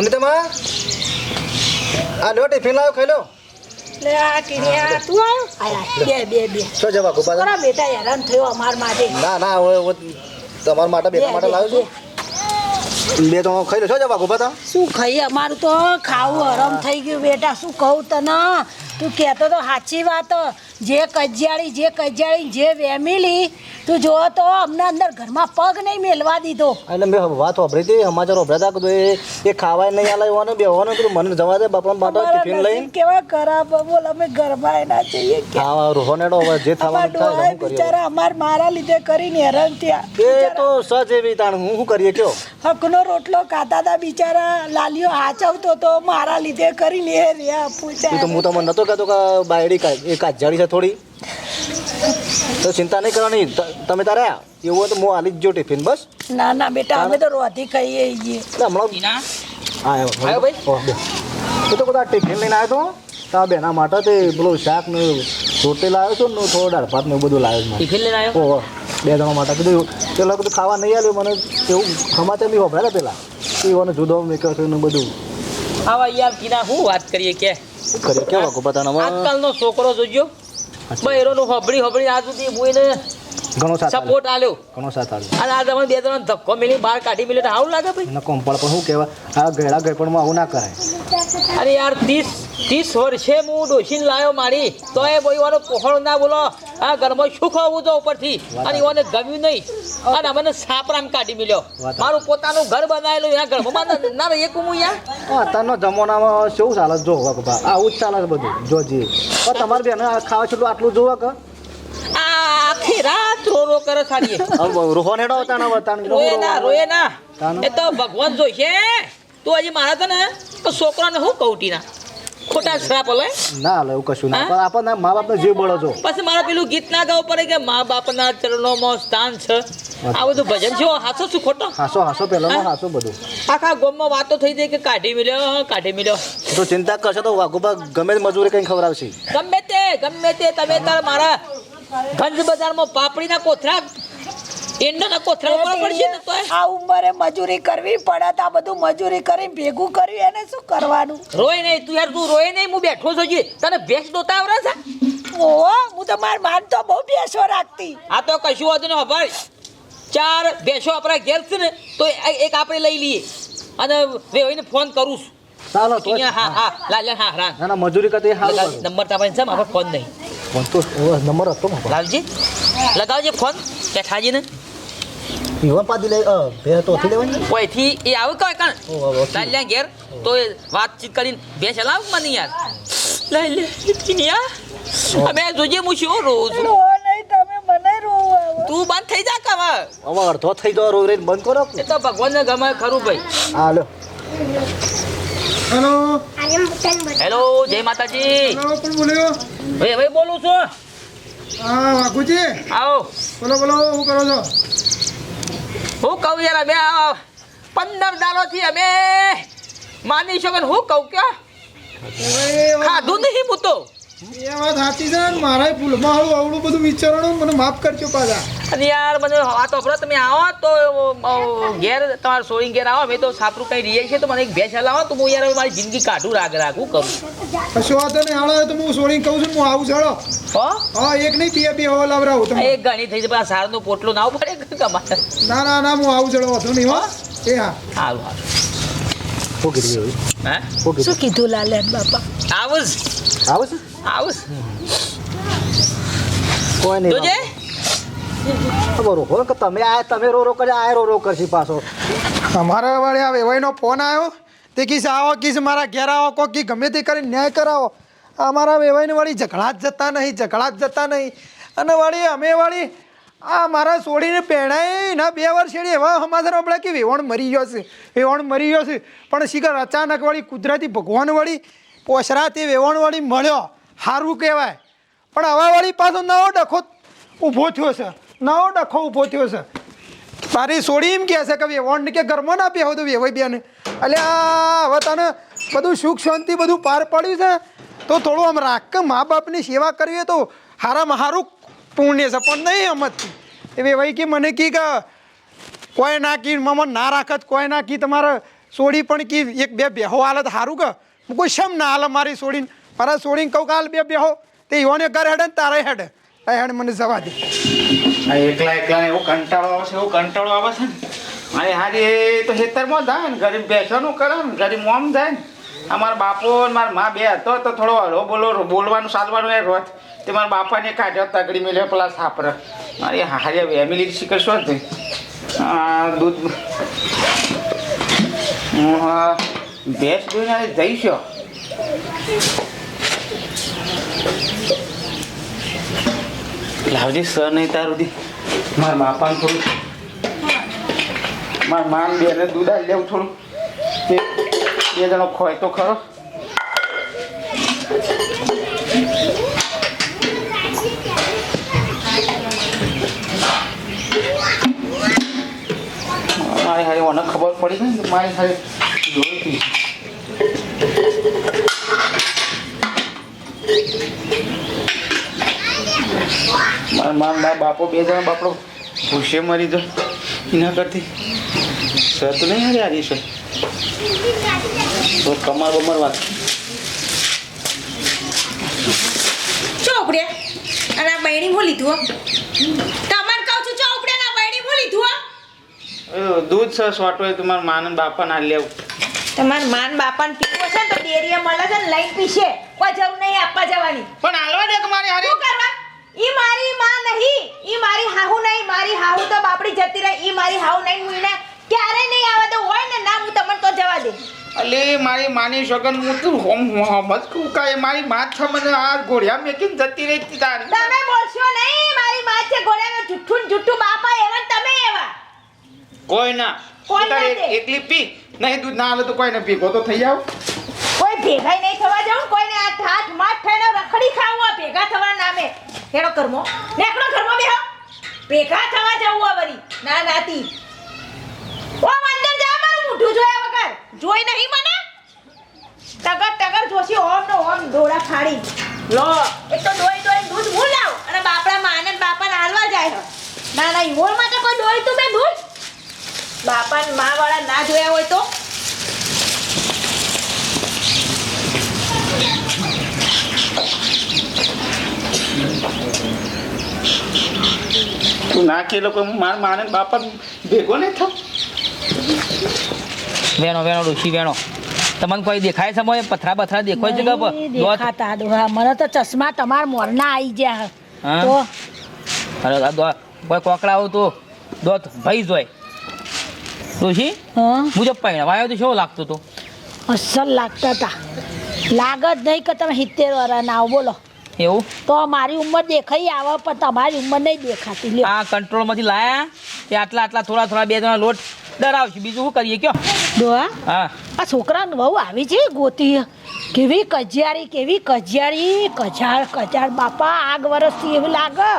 સુનિતામાં? આ લ્યો ટિફિન લાવ્યો ખાઈ લો. લે આ કીડિયા તું આવ્યો બે બે બે. શું જવા ગોપાલ છોકરા બેટા હેરાન થયો અમાર માટે. ના ના હવે તમાર માટે બેટા માટે લાવ્યો છું. બે. તો ખાઈ લો. છો જવા ગોપા તા શું ખાઈ અમારું તો ખાવું હરમ થઈ ગયું બેટા. શું કહું તને? તું કહેતો તો સાચી વાત જે કજિયાળી જે કજિયાળી જે વેમીલી તું જો તો અમને અંદર ઘરમાં પગ નહીં મેલવા દીધો. એટલે મેં વાત વાપરી હતી સમાચાર વાપર્યા હતા એ એ ખાવાય નહીં આલા એવાનું બેવાનું કીધું મને જવા દે બાપા માટે ટિફિન લઈને. કેવા ખરાબ બોલ અમે ઘરમાં એના જઈએ કે ખાવા રોહનેડો હવે જે થવાનું થાય બિચારા અમાર મારા લીધે કરીને હેરાન થયા. એ તો સજ એવી તાણ હું શું કરીએ કયો? હકનો રોટલો ખાતા હતા બિચારા લાલીઓ હાચવતો તો મારા લીધે કરીને એ રહ્યા પૂછ્યા. તો હું તમને નતો કહેતો તો બાયડી કા એ કાચજાડી છે થોડી? તો ચિંતા નહીં કરવાની. તમે તારે આ. એવું હોય તો હું આલી જ જો ટિફિન બસ? ના ના બેટા અમે તો રોધી ખાઈએ છીએ. હમણાં હા આવ્યો ભાઈ? એ તો બધા ટિફિન લઈને આવ્યો તો. તા બેના માટે તે પેલું શાક ને રોટી લાવ્યો છું ને થોડો દાળ ભાત ને એવું બધું લાવ્યો છું ટિફિન લઈને આવ્યો ઓહો બે જણા માટે કીધું પેલા કીધું ખાવા નહીં આવ્યું મને એવું સમાચાર બી વપરાયેલા પેલા. મને જુદો મેક્યો છે ને બધું. આવા યાર ટીના શું વાત કરીએ કે? શું કરીએ કેવા ગો બતાના આજકાલનો છોકરો જોજો. બૈરોનું હોબળી હોબળી આજ સુધી બોઈને ઘણો સાથ સપોર્ટ આલ્યો. ઘણો સાથ આલ્યો. અને આ તમને બે ત્રણ ધક્કો મેલી બહાર કાઢી મેલ્યો તો આવું લાગે ભાઈ? નકો પણ શું કહેવા આ ગયડા ગયપણમાં આવું ના કરાય. અરે યાર ત્રીસ ત્રીસ વર્ષે હું ડોસીને લાવ્યો મારી તો એ બોઈવાનો પહોળ ના બોલો. આ ઘરમાં શું ખાવું તો ઉપરથી? અને એવાને ગમ્યું નહીં. અને અમને સાપરામ કાઢી મેલ્યો. મારું પોતાનું ઘર બનાવેલું એના ઘરમાં. ના- ના રહીએ કું હું યાર અત્યારનો જમાનામાં શું ચાલે જો આવું જ ચાલે બધું જોજી. તમારે બેન આ ખાવા છેટલું આટલું જોવા કે? આખી રાત રો રો કરે ખાલી. રોહો નેડો હેડો વતાણ રોએ ના રોએ ના. એ તો ભગવાન જોઈશે તું હજી મારા તો ને છોકરાને હું કૌટી ના ખોટા શ્રાપ લે ના લે એવું કશું ના. પણ આપણને મા બાપનો જીવ બળો છો પછી મારા પેલું ગીત ના ગાવ પડે કે મા બાપના ચરણોમાં સ્થાન છે. આ બધું ભજન છે? હાસો શું ખોટો? હાસો હાસો પેલો? હાસો બધું. આખા ગોમમાં વાતો થઈ જાય કે કાઢી મિલ્યો કાઢી મિલ્યો. તો ચિંતા કરશો તો વાઘુબા ગમે તે મજૂરી કઈ ખવડાવશે. ગમે તે ગમે તે તમે તાર મારા ગંજ બજારમાં પાપડીના કોથરા ઉપર પડશે ને આ ઉંમરે મજૂરી કરવી પડે તો આ બધું મજૂરી કરીને ભેગું કર્યું એને શું કરવાનું? રોય નહીં તું યાર તું રોય નહીં હું બેઠો છું તને ભેંસ દોતા આવડે છે? ઓહો હું તો માર માન તો બહુ બેસો રાખતી. આ તો કશું નહીં હભાળ ચાર ભેંસો આપણા ઘેર છે ને તો એક આપણે લઈ લઈએ. અને વેવાઈને ફોન કરું છું. ચાલો હા હા લાલ હા ના ના મજૂરી કરતી હા નંબર તમારી છે મારો ફોન નહીં. ફોન તો નંબર હતો લાલજી લગાવજે ફોન બેઠાજીને પીવા પાદી લઈ બે તો ઓથી લેવાની કોઈથી એ આવે કોઈ કણ ઓહ, લે. ઘેર તો એ વાતચીત કરીને બે ચલાવ મને યાર લઈ લે કિનિયા અમે જોજે હું શું રોઉં છું રો તું બંધ થઈ જા કવા અમાર અડધો થઈ ગયો રોઈ રહીને બંધ કરો એ તો ભગવાનને ગમે ખરું ભાઈ હા લો હેલો. હેલો જય માતાજી. હેલો કોણ બોલ્યો? ભાઈ ભાઈ બોલું છું. હા વાઘુજી. આવો. બોલો બોલો શું કરો છો? હું કહું યાર અમે પંદર દાડોથી અમે માની શકો હું કહું કે ખાધું નહીં હું તો. એ વાત સાચી છે ને મારા ભૂલમાં આવું આવડું બધું વિચારવાનું મને માફ કરજો પાછા. અને યાર મને વાત વાપરો તમે આવો તો ઘેર તમારે સોળી ઘેર આવો મેં તો સાપરું કઈ રહીએ છે તો મને એક ભેંસ હલાવો તો હું યાર મારી જિંદગી કાઢું રાગ રાખું કરું? કશો વાંધો નહીં હાલો તો હું સોળી કહું છું હું આવું ચાલો હો? હા એક નહીં બે બે હવા લાવરાવું તમે એક ઘણી થઈ જાય સારનો પોટલો ના પડે કે કમારે ના ના ના હું આવું ચાલો વાંધો નહીં હો. એ હા. સારું સારું શું કીધું શું લાલેન બાપા? આવું જ. આવે છે? આવું. કોઈ નહીં જોજે બરોબર કે તમે આ તમે રો રો કરે આ રો રો કરશી પાછો. અમારા વળી આ વેવાઈનો ફોન આવ્યો. તે કીસ આવો કીસ મારા ઘેર આવો કો કી ગમે તે કરીને ન્યાય કરાવો. અમારા વેવાઈને વાળી ઝઘડા જ જતા નહીં ઝઘડા જ જતા નહીં. અને વાળી અમે વાળી આ મારા છોડીને પહેણાય ના બે વર્ષ એડી એવા સમાચાર આપણે કે વેવણ મરી ગયો છે વેવણ મરી ગયો છે. પણ શીખર અચાનક વાળી કુદરતી ભગવાન વાળી તે વેવણ વાળી મળ્યો. સારું કહેવાય. પણ હવાવાળી પાછો નવો ડખો ઊભો થયો છે. નવો ડખો ઊભો થયો છે. તારી સોડી એમ કહે છે કે વેવણ કે ઘરમાં ના પહેવો તો વેવાઈ બેન. એટલે હવે તને બધું સુખ શાંતિ બધું પાર પાડ્યું છે, તો થોડું આમ રાખ મા બાપની સેવા કરવી તો હારામાં હારું પુણ્ય છે, પણ નહીં અમતથી એ વેવાઈ કે મને કી કે કોઈ ના કી મમ્મા ના રાખત, કોઈ ના કી, તમારે સોડી પણ કી એક બે બેહો હાલત સારું કે? કોઈ શમ ના હાલ મારી સોડીને મારા છોડીને કહું કાલ બે બેહો તે યોને ઘર હેડે ને તારે હેડે. આ હેડ મને જવા દે. એકલા એકલા એવો કંટાળો આવે છે એવો કંટાળો આવે છે ને. મારે હારી તો ખેતરમાં જાય ને ઘરે બેસવાનું કરે ને ઘરે મોમ જાય ને. અમારા બાપો ને મારા મા બે હતો, તો થોડો હળો બોલો, બોલવાનું, સાધવાનું એ રોજ તે મારા બાપાને કાઢ્યો, તગડી મેળ્યો, પેલા સાપર મારી હારી ફેમિલી શીખર શું હતી આ દૂધ ભેંસ દોઈને જઈશો. લાવજે સર નહીં તાર સુધી. મારા બાપાને થોડું. મારા માન બેને દૂધ આવી લેવું થોડું. બે જણો ખોય તો ખરો. મારી હારી મને ખબર પડી ને મારી હારી જોઈ હતી મારા મારા બાપો બે જણા બાપડો ભૂસે મરી જાય. એના કરતી. સર તો નહીં હારે હારી છે તો કમર બમર વાત ચોપડે. અને આ બૈણી ભૂલી તું? તમારે કહું છું ચોપડે ના બૈણી ભૂલી તું? દૂધ સસ વાટો એ તમાર માન બાપા ના લેવું. તમાર માન બાપાને પીવો છે તો ડેરીએ મળે છે ને લઈ પીશે. કોઈ જરૂર નહીં આપવા જવાની. પણ હાલવા દે કે મારી હારી. શું કરવા ઈ મારી માં નહીં. ઈ મારી હાહુ નહીં. મારી હાહુ તો બાપડી જતી રહી. ઈ મારી હાહુ નહીં. હું એને ક્યારે નહીં આવે તો હોય ને ના હું તમને તો જવા દે. અલે મારી માની સગન હું તું હોમ હોમત કું એ મારી માથ છે મને આ ઘોડિયા મેકીને જતી રહી તારી? તમે બોલશો નહીં. મારી માં છે ઘોડાનો જુઠ્ઠું જુઠ્ઠું બાપા એવા તમે એવા. કોઈ ના. કોઈ દે. એકલી પી. નહીં દૂધ ના હાલે તો કોઈ ને ભેગો તો થઈ જાવ ભેગાઈ નહીં થવા જાઉં કોઈને આ ઠાઠ માથ થઈને રખડી ખાવું આ ભેગા થવા નામે. હેડો કર્મો નેકડો કર્મો બેહો. ભેગા થવા જવું આ વરી ના, નાતી. ઓ અંદર જા મારું મોઢું જોયા વગર. જોઈ નહીં મને? ટગર ટગર જોશી ઓમ નો ઓમ ડોળા ફાડી. લો, એ તો ડોઈ ડોઈ દૂધ હું લાવ? અને બાપડા માને બાપાને હાલવા જાય. ના ના ઈવોળ માટે કોઈ ડોઈ તું બે દૂધ? બાપા ને મા વાળા ના જોયા હોય તો? તું ના કે લોકો મારા માને બાપા ભેગો નહીં થાવ? વેણો વેણો ડોશી વેણો. તમને કોઈ દેખાય સમય પથરા પથરા બથરા દેખાય નહીં દોત? દેખાતા દોહા મને તો ચશ્મા તમાર મોરના આવી ગયા હા? તો? અરે આ દો- કોઈ કોકડા આવું તો દોત ભાઈ જોય. ડોશી જો મુજબ પહેરવાયો તો કેવો લાગતો તો? અસલ લાગતા હતા લાગત નહીં કે તમે સિત્તેર વર્ષના આવો બોલો. એવું? તો મારી ઉંમર દેખાઈ આવે પણ તમારી ઉંમર નહીં દેખાતી. લ્યો. આ કંટ્રોલમાંથી લાયા? કે આટલા આટલા થોડા થોડા બે જણા લોટ ડરાવશું. બીજું શું કરીએ? કયો? ડોહા હા. આ છોકરાને બહુ આવી છે ગોતી. કેવી કજિયારી કેવી કજિયારી કજાર કજાર બાપા આગ વરસથી એવું લાગે.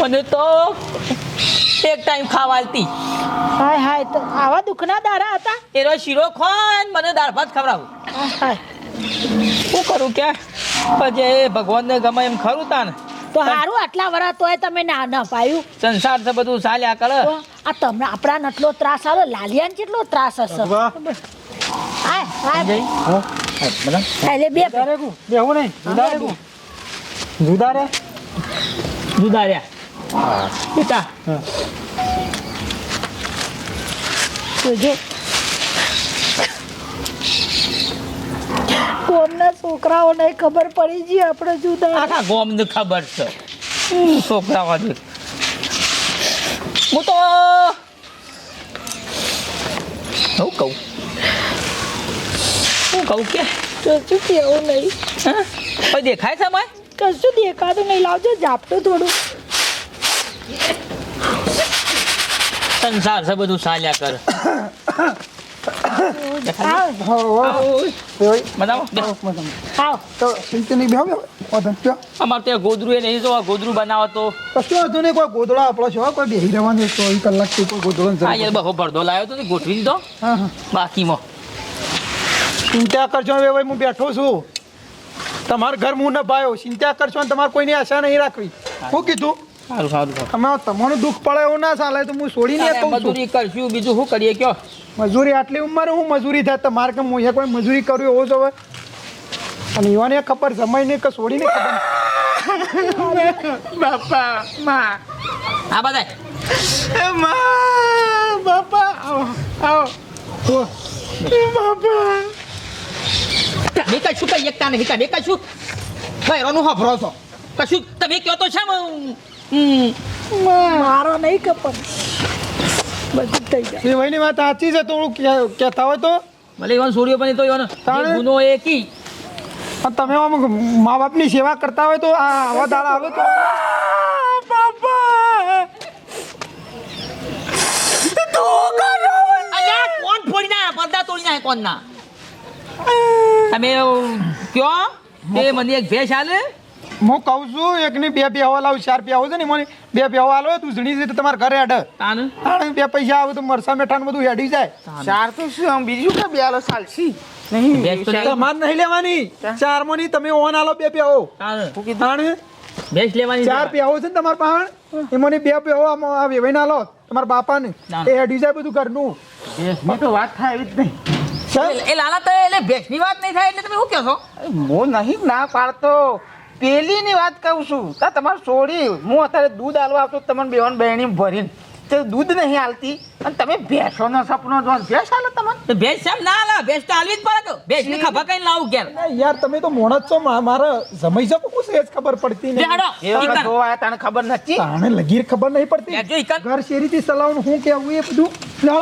મને તો એક ટાઈમ ખાવાલતી હાય હાય તો આવા દુઃખના દારા હતા? એનો શીરો ખોન મને દાળ ભાત ખવડાવું. હાય હાય શું કરું કે? પછી એ ભગવાનને ગમે એમ ખરું તા ને તો સારું આટલા વરા તોય તમે ના ના પાયું. સંસાર છે બધું ચાલ્યા કરે. આ તમને આપણા નટલો ત્રાસ આવે લાલિયાને કેટલો ત્રાસ હશે. હાય હાય એટલે બે બેહું નહીં. જુદા રે જુદા રે જુદા રહ્યા. બેટા. જોજે કોમના છોકરાઓને ખબર પડી ગઈ આપણે જુદા. આખા ગોમને ખબર છે. છોકરાઓને હું તો હું કહું? હું કહું કે? કશું કેવું નહીં. હા? કોઈ દેખાય છે મેં કશું દેખાતું નહીં. લાવજો ઝાપટું થોડું. સંસાર છે બધું ચાલ્યા કરે. અમારે ત્યાં ગોદરું એ નહીં જો ગોદરું બનાવો તો કશું હતું નહીં કોઈ ગોદડો આપણો છે કોઈ બેહી રહેવાનું છે ચોવીસ કલાકથી કોઈ ગોદડો આ યાર બહુ ભરદો લાવ્યો તો ગોઠવી દીધો હા હા બાકીમાં ચિંતા કરશો હવે હું બેઠો છું. તમારું ઘર હું ન ભાયો ચિંતા કરશો અને તમારે કોઈની આશા નહીં રાખવી શું કીધું સારું સારું તમે અમે તમારું દુઃખ પડે એવું ના ચાલે તો હું છોડીને કહું છું કરશું. બીજું શું કરીએ કયો? મજૂરી આટલી ઉંમરે હું મજૂરી થાય તમારે કે હું અહીંયા કોઈ મજૂરી કરવી એવો જ હવે? અને યુવાને ખબર જમાઈને કે છોડીને ખબર. બાપા માં. આ બધા એ માં બાપા આવો તો બાપા. તમે કશું કઈ એકતા નહીં તમે કશું બહેરોનું હફરો છો. કશું તમે કહો તો છે હમ મારો નહીં ખબર. બધું થઈ જાય. એ વાત સાચી છે તો કહેતા હોય તો? ભલે ઈવન છોડ્યો પણ એ તો ઈવન ગુનો એ કી. પણ તમે આમ મા બાપની સેવા કરતા હોય તો આ આવા દાડા આવે તો? અલ્યા કોણ ફોડી ના પડદા તોડી ના કોણ ના તમે કયો? એ મને એક ભેંસ આલે? હું કહું છું એકની બે બેહવા લાવું ચાર બેહો છે ને મને બે બેહો આલો તું જણી છે તો તમારા ઘરે હેડ તાન. બે પૈસા આવે તો મરસા મેઠાનું બધું હેડી જાય. ચાર તો શું આમ બીજું કે બે આલો સાલસી નહીં. તમારે નહીં લેવાની. ચાર મોની તમે ઓન આલો બે બેહો. તાન. તાણે. બેસ લેવાની ચાર પેહો છે ને તમારા એ મને બે પેહો આમ આ વેવાઈને લો તમારા બાપાને. ને એ હેડી જાય બધું ઘરનું. મેં તો વાત થાય એવી જ નહીં. ચાલ. એ લાલા તો એટલે ભેંસની વાત નહીં થાય એટલે તમે શું કહો છો? હું નહીં ના પાડતો. પેલીની વાત કહું છું તા તમારે છોડી હું અત્યારે દૂધ આલવા આવતો તમને બેવાન બહેણી ભરીને. તે દૂધ નહીં આલતી અને તમે ભેંસોનો સપનો જો ભેંસ આલો તમને? તો ભેંસ સાહેબ ના લા ભેંસ તો હાલવી જ પડે તો. ભેંસની ખભા કઈ લાવું ઘેર યાર તમે તો મોણ જ છો મારા જમાઈ શકો કુછ એ જ ખબર પડતી નહીં. જાડો એ તો આયા તને ખબર નથી તાણે લગીર ખબર નહીં પડતી. ઘર શેરીથી ચલાવવાનું હું કેવું એ બધું. લે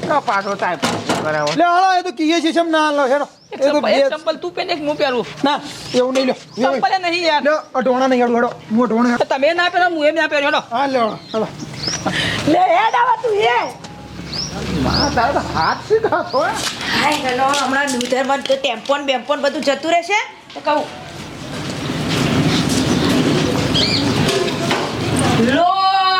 કા પાછો થાય. બરાબર. લે હાલો એ તો કીએ છે શેમ ના હાલો હેડો. એ તો બે- ચંપલ તું પહેરે એક હું પહેરું. ના એવું નહીં લ્યો. ચંપલ નહીં. યાર. લ્યો અઢોણા નહીં હેડો હેડો. હું અઢોણા તમે ના પહેરો હું એમ ના પહેર્યો હેડો. હા લ્યો હાલો લે હેડ આવા તું એ હાથ સીધા છો હાય હેલો હમણાં દૂધરમાં તો ટેમ્પોન બેમ્પોન બધું જતું રહેશે? તો કહું. લો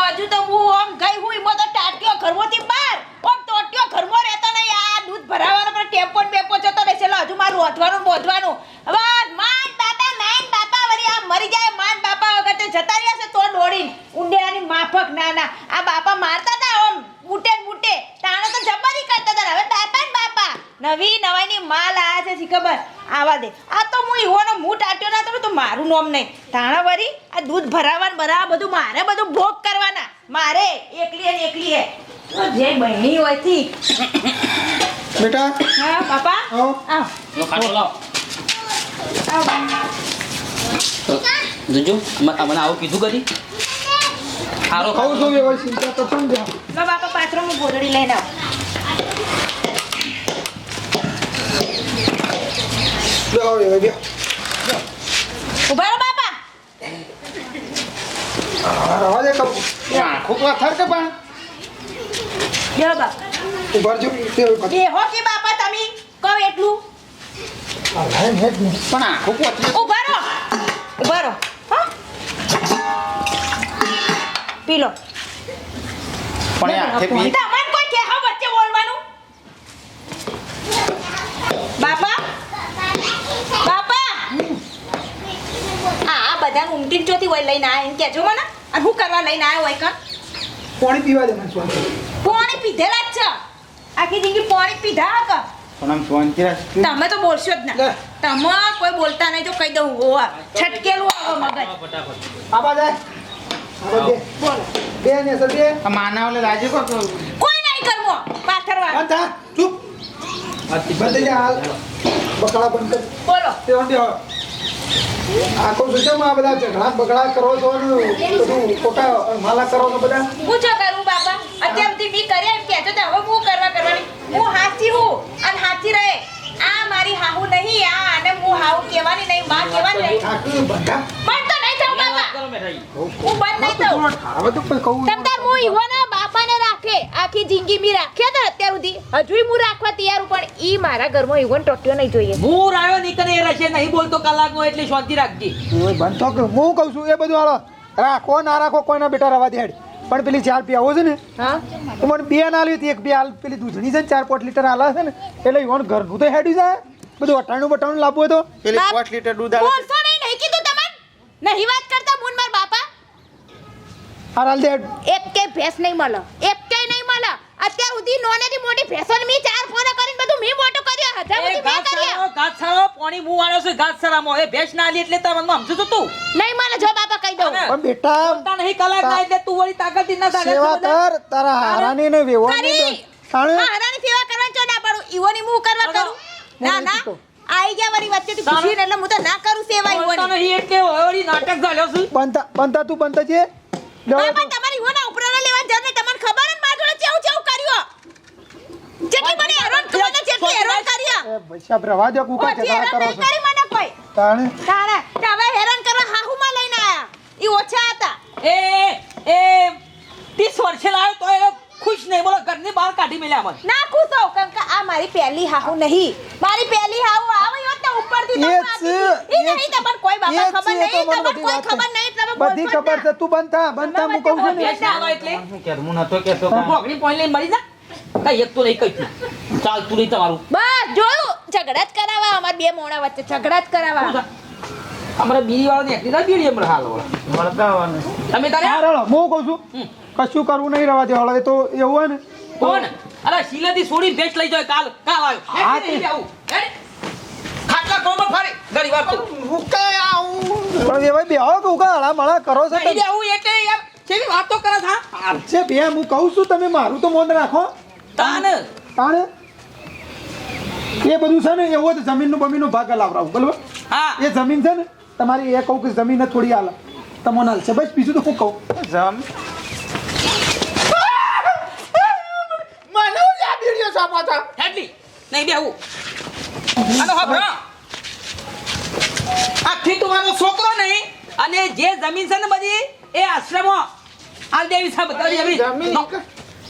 હજુ તો હું આમ ગઈ હું એમાં તો ટાટ્યો ઘરમાંથી બહાર. આમ ટોટ્યો ઘરમાં રહેતો નહીં. આ દૂધ ભરાવાનો પણ ટેમ્પો ને બેપો જતો રહેશે એટલે હજુ મારું અથવાનું બોધવાનું હવે માન બાપા માન બાપા, વળી આ મરી જાય માન બાપા વગર તે જતા રહ્યા છે તો દોડીને. ઉંડેરાની માફક, ના ના. આ બાપા મારતા હતા બુટે મૂટે બુટે. તાણે તો જબરી કરતા હતા. હવે બાપા ને બાપા. નવી નવાઈની માલ આ છે જી ખબર? આવા દે. આ તો હું ઈવોનો મૂઠ આટ્યો ના તો મારું નોમ નહીં. તાણા વરી આ દૂધ ભરાવાનું, બરાબર બધું મારે બધું ભોગ કરવાના મારે એકલી અને એકલી હે તો જે બહેણી હોય થી બેટા? હા બાપા? આવો. આવ. લો ખાટો લાવ. જોજો મને આવું કીધું કરી? સારો કહું છું વ્યવસ્થિત? ચિંતા ને જ્યાં. લો બાપા પાથરો હું ગોદડી લઈને આવ. આવો વ્યવસ્થિત, લ્યો. ઊભા રહો બાપા. હા, રવા દે કહું. આખું પથ્થર કે પણ. તે પાછું. કે બાપા તમે કહો એટલું. આ લાઈન હેડ ને. પણ આખું પથ્થર ઊભા રહો. હા. પી પણ એ હાથે પી તમને કોઈ કે હા વચ્ચે બોલવાનું. બાપા. બાપા. આ આ બધા ઉમટીન ચોથી હોય લઈને આયા એમ કહેજો મને. અને હું કરવા લઈને આવ્યો હોય કાં? પાણી પીવા દે મને સ્વામી. પીધેલા જ છે. આખી જિંદગી પાણી પીધા હક. પણ આમ શાંતિ રાખ તમે તો બોલશો જ ના. તમે કોઈ બોલતા નહીં તો કહી દઉં હોવા છટકેલું આવો મગજ. આપા દે બે. ને રાજી કો કોઈ નહીં કરવો. પાથરવા બંધ ચૂપ. બંધ હાલ. બકડા બંધ બોલો. તે વાંધે હવે. આખો સુશેમાં આ બધા ઝઘડા બગડા કરો છો ને બધું ખોટા માલા કરો છો બધા. પૂછો કરું અત્યાર સુધી મી કરે એમ કે તો હવે હું કરવા કરવાની? હું હાચી હું અને હાચી રહે. આ મારી હાહુ નહીં આ અને હું હાહુ કહેવાની નહીં માં કહેવાની નહીં. બંધ? તો નહીં થવું બાપા. હું બંધ નહીં થવું. હવે તો કોઈ કહું તમતાર હું ઈવોના બાપાને રાખે. આખી જિંદગી મી રાખ્યા હતા અત્યાર સુધી. હજુય હું રાખવા તૈયાર પણ ઈ મારા ઘરમાં ઈવન ટોટ્યો નહીં જોઈએ. હું રાયો નીકળે એ રહેશે નહીં બોલતો કલાકનો એટલે શાંતિ રાખજી. ઓય બંધ તો હું કહું છું એ બધું હાલો. રાખો ના રાખો કોઈના બેટા રવા દે હેડ. પણ પેલી ચાર પીવો છે ને હા? તો મને બે ના આવી હતી એક બે હાલ પેલી દૂધની છે ને ચાર પાંચ લીટર આલા છે ને એટલે ઈવન ઘરનું તો હેડી જાય બધું અટાણું બટાણું લાવવું હોય તો. પેલી પાંચ લીટર દૂધ આલે. બોલશો નહીં નહીં કીધું તમને? નહીં વાત કરતા મૂન માર બાપા. હાલ દે એક કે ભેંસ નહીં મળે એક અત્યાર સુધી નોનેથી મોટી ફેશન મી ચાર ફોન કરીને બધું મી મોટું કર્યો. હતા સુધી મે મેં કર્યા સારો, ઘાસ સારો, પોણી છે સારામાં. એ ભેંસ ના લી એટલે તારે મને સમજુ છું તું. નહીં મને જો બાપા કહી દઉં. પણ બેટા બોલતા નહીં કલાક ના એટલે તું વળી તાકાતથી ના તાકાત સેવા કર તારા હારાની ને વેવાની કરી. તાણે હા સેવા કરવાની ચો ના પાડું. ઈવોની હું કરવા ના, કરું. ના ના. આઈ ગયા વળી વચ્ચેથી પૂછીને એટલે હું તો ના કરું સેવા ઈવોની. નહીં એટલે વળી નાટક ચાલ્યો છું. બનતા બનતા તું બનતા છે હા પણ તમારી ઈવોના ઉપરાના લેવાની જરૂર નહીં તમને ખબર જ મારા જોડે ચેવું ચેવું કર્યો જેટલી મને હેરાન થયો ને જેટલી હેરાન કર્યા એ પૈસા રવા દે કુકા ઓછી કરો છો કરી મને કોઈ. તાણે? તાણે તે હેરાન કરવા હાહુમાં લઈને આયા. ઈ ઓછા હતા. એ એ ત્રીસ વર્ષે લાવ્યો તો એ ખુશ નહીં. બોલો ઘરની બહાર કાઢી મેલ્યા મને. ના ખુશ હોઉં કેમ કે આ મારી પહેલી હાહુ નહીં. મારી પહેલી હાહુ આવી હોત ને ઉપરથી તો એ નહીં તમને કોઈ બાબા ખબર નહીં તમને કોઈ બધી ખબર નહીં તમે બધી ખબર છે તું બનતા બનતા હું કહું છું. ને ભેંસ ના. એટલે હું નતો કહેતો હું. પોઈન્ટ લઈને મરી જા. કઈ એક તો નહીં કઈ ચાલતું નહીં તમારું. બસ જોયું? ઝઘડા જ કરાવવા અમાર બે મોણા વચ્ચે ઝઘડા જ કરાવવા. અમારે બીજી વાળો ને એકલી ના બીડી એમ હાલ વાળો તમે તારે? હા હું કહું છું કશું કરવું નહીં રવા દે. હળો એ તો એવું હોય ને કોણ? અરે શીલેથી છોડી ભેંસ લઈ જાય કાલ. કાલ આવ્યો. હા, તે. આવું. ખાટલા કોમાં ફરી ઘણી વાર તો. પણ એ ભાઈ બેહો કે ઉકા હળા મળા કરો છો તમે. આવું એટલે યાર કેવી વાતો કરે? છે બે હું કહું છું તમે મારું તો મોન રાખો. તાન તાણે? એ બધું છે ને એવું જ તો જમીનનું બમીનનો ભાગ લાવરાવું બરાબર? હા. એ જમીન છે ને તમારી એ કહું કે જમીન થોડી હાલ. તમને હાલ છે. બસ બીજું તો હું કહું? જમ. હેડલી. નહીં બે આવું અને હા ભરા આથી તમારો છોકરો નહીં અને જે જમીન છે ને બધી એ આશ્રમો. આલ દેવી છે બતાવી જમીન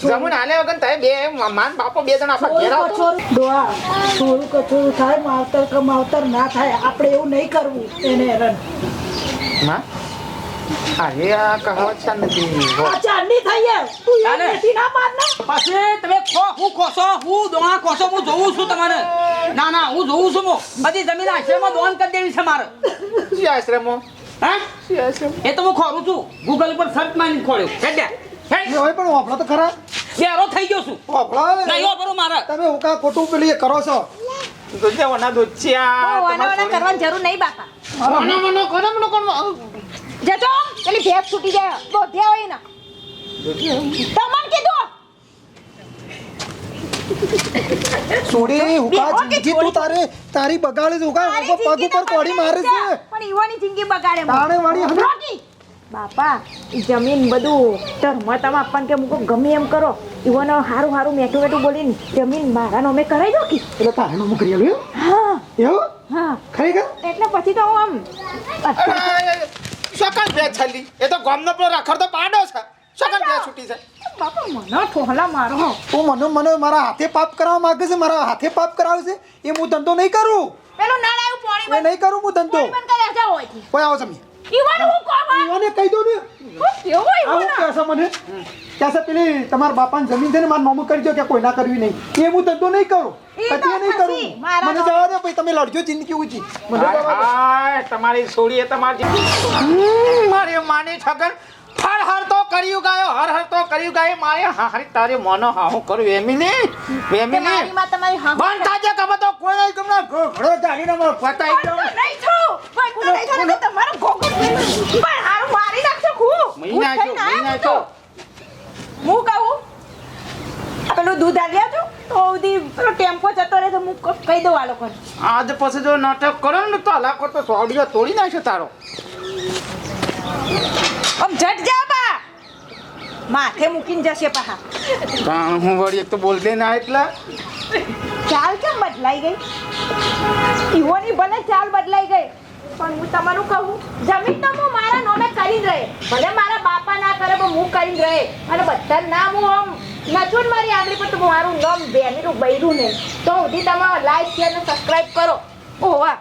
જમીન આલે વગર તારે બે માન બાપો બે જણા આપણા ઘેરા ડોહા થોડું કચોરું. થાય માવતર કે માવતર ના થાય. આપણે એવું નહીં કરવું એને હેરાન. માં? અરે આ કહાવત છે નથી આ નહીં થઈ યાર તું એ ચાલે. ના માર પછી તમે ખો હું ખોશો હું દોણા ખોશો હું જોઉં છું તમારે. ના ના હું જોઉં છું હું. બધી જમીન આશ્રમમાં દોન કરી દેવી છે મારે. શી આશ્રમો? હા? શી આશ્રમ? એ તો હું ખોરું છું. ગૂગલ પર સર્ચ મારીને ખોલ્યું હેડ્યા. એ પણ વાપરો તો ખરા. બેરો થઈ ગયો છું. વાપરો નહીં વાપરું મારે. તમે ઉકા ખોટું પેલી કરો છો. દોચ્યા વના દોચ્યા વના વાના વાના કરવાની જરૂર નહીં બાપા. મનો મનો કોને મનો કોણ જજો પેલી ભેપ છૂટી જાય. બોધ્યા હોય ના તમને કીધું? છોડી ઉકા જિંદગી તું તારે તારી બગાડે પગ ઉપર કોડી મારે છે. પણ ઈવાની જિંદગી બગાડે. તાણે વાળી. બાપા જમીન બધું ધર્મ તમે આપણને કે મૂકો ગમે એમ કરો. ઈવન હારું હારું મેઠું મેઠું બોલીને જમીન મારા નામે કરાવી દો કે એટલે તારા નું કરી આવ્યો હા? એવું? હા. ખરેખર એટલે પછી તો હું આમ શકન બે છલી એ તો ગામનો પેલો રખડતો પાડો છે. શકન બે છૂટી છે. બાપા મને ઠોહલા મારો. હું મને મને મારા હાથે પાપ કરાવવા માંગે છે મારા હાથે પાપ કરાવે છે. એ હું ધંધો નહીં કરું. પેલું નાળાયું પાણી નહીં કરું હું ધંધો. કોઈ આવો તમે ઈવોને હું કહો દો ને. કેવું આવું મને. કહેશે પેલી તમારા બાપાની જમીન છે ને મારે નોમું કરી દો કે કોઈ ના કરવી નહીં. એ હું ધંધો નહીં કરું. તો કદી નહીં કરું. મને જવા દો ભાઈ તમે લડજો જિંદગી ઊંચી મને તમારી છોડી એ તમારી હમ, મારી માની છગન હર હર કર્યું ગાયો હર હર તો કર્યું ગાય મારે હારી તારે મનો હાહુ કરું એમી ને કે એમી ને મારી માં તમારી હા બંધ થાજે કમે તો કોઈ તમને ઘોડો જાણીને મને પતાઈ દો નહીં છું કોઈ ગુનો નહીં છો તમારો ગોગો પણ હારું મારી નાખજો મહિના હું થઈને છો, મહિના છો. હું કહું? પેલું દૂધ આલ્યા છો તો સુધી પેલો ટેમ્પો જતો રહે તો હું કહી દઉં આ લોકોને. આજ પછી જો નાટક કરો ને તો હલાકો તો સોડિયો તોડી નાખ્યો તારો. આમ જટ જા માથે મૂકીને જશે પાહા. કારણ હું વળી એક તો બોલતે ના એટલા. ચાલ કેમ બદલાઈ ગઈ? ઈવોની ભલે ચાલ બદલાઈ ગઈ પણ હું તમારું કહું જમીન તો હું મારા નોમે કરી જ રહે. ભલે મારા બાપા ના કરે પણ હું કરી રહે. અને બધા નામ હું આમ નચું મારી આંગળી પર તો મારું નામ બેનીનું બૈરું ને. તો સુધી તમે લાઈક શેર ને સબસ્ક્રાઈબ કરો. ઓવા